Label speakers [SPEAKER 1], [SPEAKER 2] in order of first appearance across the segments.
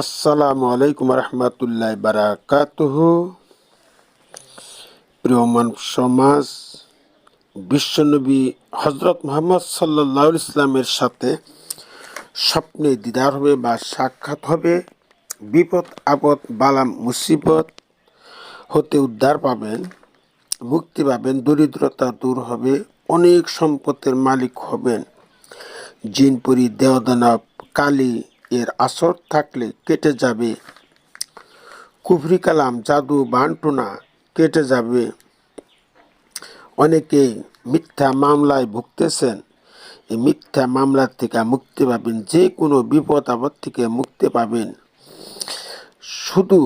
[SPEAKER 1] আসসালামু আলাইকুম রহমতুল্লাহ বারাকাতুহ। প্রিয় মানব সমাজ, বিশ্বনবী হজরত মোহাম্মদ সাল্লাহ ইসলামের সাথে স্বপ্নে দিদার হবে বা সাক্ষাৎ হবে। বিপদ, আপদ বালাম মুসিবত হতে উদ্ধার পাবেন, মুক্তি পাবেন, দরিদ্রতা দূর হবে, অনেক সম্পদের মালিক হবেন। জিনপুরি দেওদানব কালী এর আসর থাকলে কেটে যাবে। কুফরি কালাম, জাদু, বান্টুনা কেটে যাবে। অনেকেই মিথ্যা মামলায় ভুগতেছেন। এই মিথ্যা মামলার থেকে মুক্তি পাবেন যে কোনো বিপদ আপদ থেকে মুক্তি পাবেন। শুধু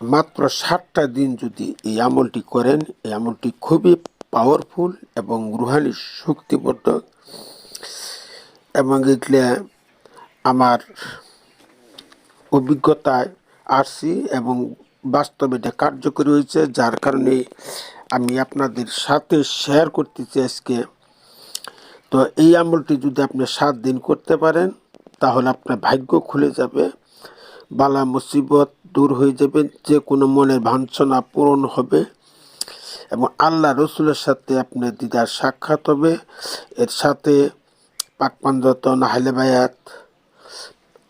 [SPEAKER 1] মাত্র ষাটটা দিন যদি এই আমলটি করেন, এই আমলটি খুবই পাওয়ারফুল এবং রুহানি শক্তিবর্ধক এবং এগুলো আমার অভিজ্ঞতায় আসছি এবং বাস্তবে এটা কার্যকরী হয়েছে, যার কারণে আমি আপনাদের সাথে শেয়ার করতেছি আজকে। তো এই আমলটি যদি আপনি সাত দিন করতে পারেন, তাহলে আপনার ভাগ্য খুলে যাবে, বালা মুসিবত দূর হয়ে যাবে যে কোনো মনের ভাঞ্ছনা পূরণ হবে এবং আল্লাহ রসুলের সাথে আপনার দিদার সাক্ষাৎ হবে। এর সাথে পাক পাঞ্জতন হাইলে বায়াত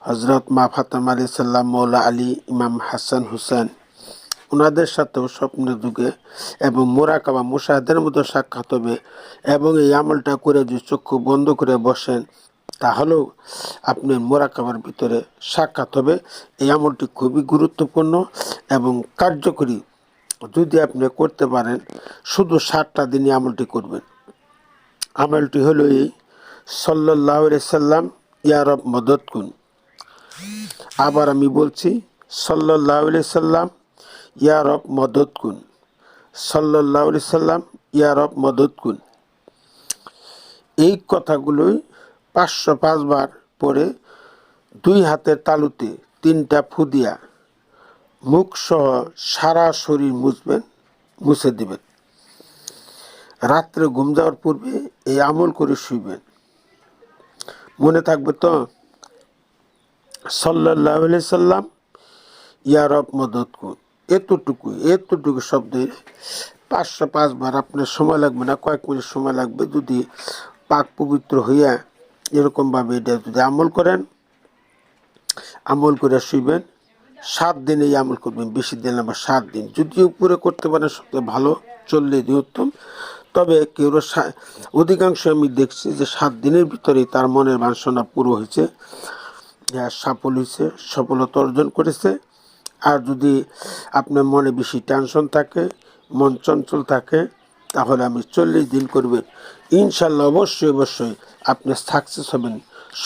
[SPEAKER 1] হজরত মা ফাতেমা আলি সাল্লাম মৌলা আলী, ইমাম হাসান হুসেন ওনাদের সাথেও স্বপ্নের যুগে এবং মোরাকাবা মুশাহাদের মতো সাক্ষাৎ হবে এবং এই আমলটা করে যদি চক্ষু বন্ধ করে বসেন, তাহলেও আপনার মোরাকাবার ভিতরে সাক্ষাৎ হবে। এই আমলটি খুবই গুরুত্বপূর্ণ এবং কার্যকরী। যদি আপনি করতে পারেন, শুধু ষাটটা দিনই আমলটি করবেন। আমলটি হলো এই সাল্লাহ সাল্লাম ইয়ারব মদত কুন আবার আমি বলছি সাল্লাহ সাল্লাম, ইয়া ইয়ারব মদত কুন। সাল্লাহ সাল্লাম, ইয়া ইয়ারব মদত কুন। এই কথাগুলোই পাঁচশো পাঁচবার পরে দুই হাতের তালুতে তিনটা ফুদিয়া মুখ সহ সারা শরীর মুছবেন, মুছে দিবেন। রাত্রে ঘুম যাওয়ার পূর্বে এই আমল করে শুইবেন। মনে থাকবে তো? সাল্লাহ সাল্লাম ইয়ারব মদত কুন এতটুকু এতটুকু শব্দে পাঁচশো পাঁচবার আপনার সময় লাগবে না, কয়েক মিনিট সময় লাগবে যদি পাক পবিত্র হইয়া এরকমভাবে এটা যদি আমল করেন, আমল করে শুইবেন, সাত দিন এই আমল করবেন, বেশি দিন আবার সাত দিন। যদি উপরে করতে পারেন সবচেয়ে ভালো, চললে দিয়ে উত্তম। তবে কেউ অধিকাংশ আমি দেখছি যে সাত দিনের ভিতরেই তার মনের বাসনা পুরো হয়েছে। সাফল হয়েছে সফলতা অর্জন করেছে। আর যদি আপনার মনে বেশি টেনশন থাকে, মন চঞ্চল থাকে, তাহলে আমি চল্লিশ দিন করবেন ইনশাল্লাহ অবশ্যই অবশ্যই আপনি সাকসেস হবেন,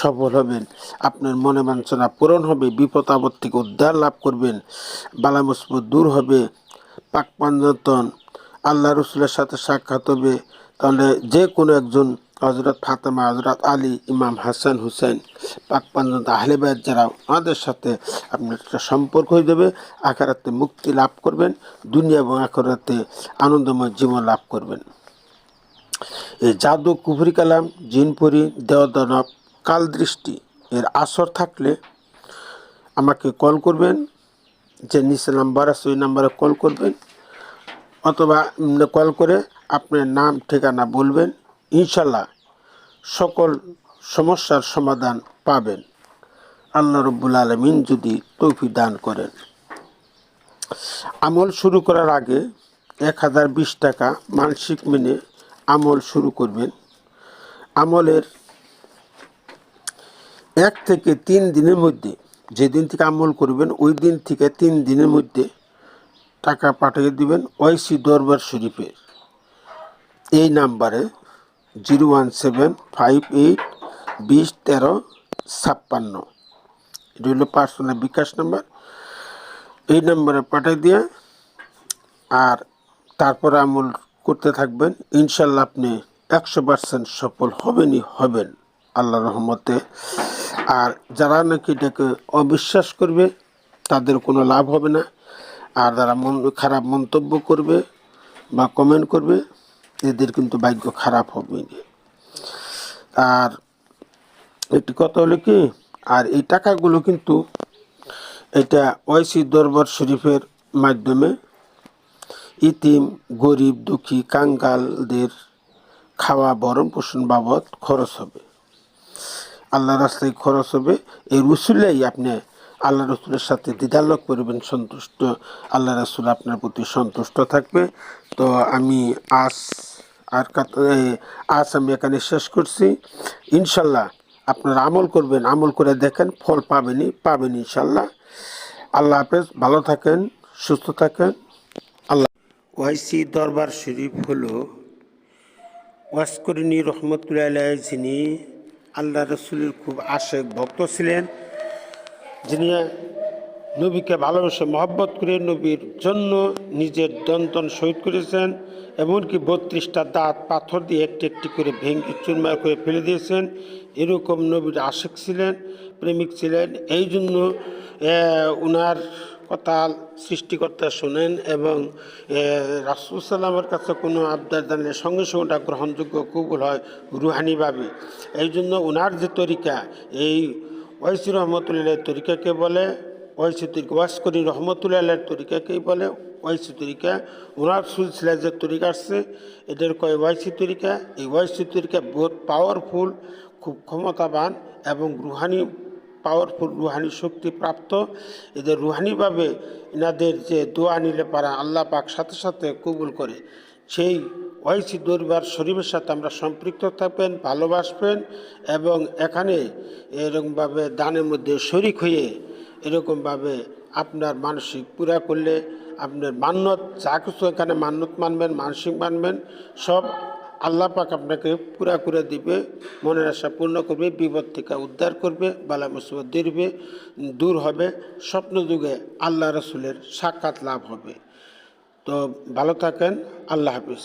[SPEAKER 1] সফল হবেন। আপনার মনে বাঞ্ছনা পূরণ হবে, বিপদ আপদ থেকে উদ্ধার লাভ করবেন। বালা দূর হবে, পাক পাঞ্জতন, আল্লাহ রসুলের সাথে সাক্ষাৎ হবে। তাহলে যে কোনো একজন হজরত ফাতেমা হজরত আলী, ইমাম হাসান হুসেন পাক পাঞ্জত আহলেবাদ যারা ওনাদের সাথে আপনার একটা সম্পর্ক হয়ে যাবে, আখারাতে মুক্তি লাভ করবেন, দুনিয়া এবং আখরাতে আনন্দময় জীবন লাভ করবেন। এই জাদু কুফরি কালাম জিনপুরি দেওদানব কাল দৃষ্টি, এর আসর থাকলে আমাকে কল করবেন, যে নিচে নাম্বার আছে ওই নাম্বারে কল করবেন, অথবা কল করে আপনার নাম, ঠিকানা বলবেন ইনশাল্লাহ সকল সমস্যার সমাধান পাবেন। আল্লাহ রব্বুল আলমিন যদি তৌফি দান করেন। আমল শুরু করার আগে এক হাজার বিশ টাকা মানসিক মেনে আমল শুরু করবেন। আমলের এক থেকে তিন দিনের মধ্যে, যেদিন থেকে আমল করবেন, ওই দিন থেকে তিন দিনের মধ্যে টাকা পাঠিয়ে দিবেন ওয়াইসি দরবার শরীফের। এই নাম্বারে zero one seven five eight বিশ তেরো ছাপ্পান্ন। এটা হলো পার্সোনাল বিকাশ নাম্বার এই নাম্বারে পাঠিয়ে দিয়ে আর তারপরে আমল করতে থাকবেন। ইনশাল্লাহ আপনি একশো পার্সেন্ট সফল হবেনই হবেন আল্লাহ রহমতে। আর যারা নাকি এটাকে অবিশ্বাস করবে, তাদের কোনো লাভ হবে না। আর যারা মন খারাপ মন্তব্য করবে বা কমেন্ট করবে এদের কিন্তু ভাগ্য খারাপ হবে। আর একটি কথা হলো কি, আর এই টাকাগুলো কিন্তু এটা ওয়াইসি দরবার শরীফের মাধ্যমে ইতিম, গরিব, দুঃখী, কাঙ্গালদের খাওয়া, ভরণ পোষণ বাবদ খরচ হবে। আল্লাহ রাস্তায় খরচ হবে। এই রসুলেই আপনি আল্লাহ রসুলের সাথে দিদাল্লক করবেন, সন্তুষ্ট, আল্লাহ রসুল আপনার প্রতি সন্তুষ্ট থাকবে। তো আমি আজ আর আজ আমি এখানে শেষ করছি। ইনশাল্লাহ আপনারা আমল করবেন, আমল করে দেখেন, ফল পাবেনই, পাবেন ইনশাল্লাহ। আল্লাহ হাফেজ, ভালো থাকেন, সুস্থ থাকেন। আল্লাহ ওয়াইসি দরবার শরীফ হলো ওয়াসকরিনী রহমতুল্লাহ যিনি আল্লাহ রসুলের খুব আশেক ভক্ত ছিলেন। যিনি নবীকে ভালোবেসে মহব্বত করে নবীর জন্য নিজের দন্তন শহীদ করেছেন, এমনকি বত্রিশটা দাঁত পাথর দিয়ে একটি একটি করে ভেঙে চুরমার করে ফেলে দিয়েছেন। এরকম নবীর আশেক ছিলেন, প্রেমিক ছিলেন। এই জন্য উনার কথা সৃষ্টিকর্তা শোনেন এবং রাসুল সাল্লামের কাছে কোনো আবদার জানলে সঙ্গে সঙ্গে ওটা গ্রহণযোগ্য কবুল হয় রুহানিভাবে। এই জন্য ওনার যে তরিকা, এই ওয়াইসি রহমতুল্লাহ তরিকাকে বলে, ওয়াইসি তরিকা, ওয়াসকরি রহমতুল্লাহ তরিকাকেই বলে, ওয়াইসি তরিকা ওনার সিলসিলা যে তরিকা আসছে এটার কয় ওয়াইসি তরিকা, এই ওয়াইসি তরিকা বহুত পাওয়ারফুল খুব ক্ষমতাবান এবং রুহানি পাওয়ারফুল রুহানি শক্তি প্রাপ্ত। এদের রুহানিভাবে এনাদের যে দোয়া নিলে পারা আল্লাহ পাক সাথে সাথে কবুল করে। সেই ওয়াইসি দরবার শরীফের সাথে আমরা সম্পৃক্ত থাকবেন, ভালোবাসবেন এবং এখানে এরকমভাবে দানের মধ্যে শরিক হয়ে এরকমভাবে আপনার মানসিক পুরা করলে আপনার মান্যত, যা কিছু এখানে মান্যত মানবেন, মানসিক মানবেন, সব আল্লাহ পাক আপনাকে পুরা করে দিবে, মনের আশা পূর্ণ করবে, বিপদ থেকে উদ্ধার করবে, বালা মুসিবত দিবে দূর হবে, স্বপ্ন যুগে আল্লাহ রসুলের সাক্ষাৎ লাভ হবে। তো ভালো থাকেন, আল্লাহ হাফিজ।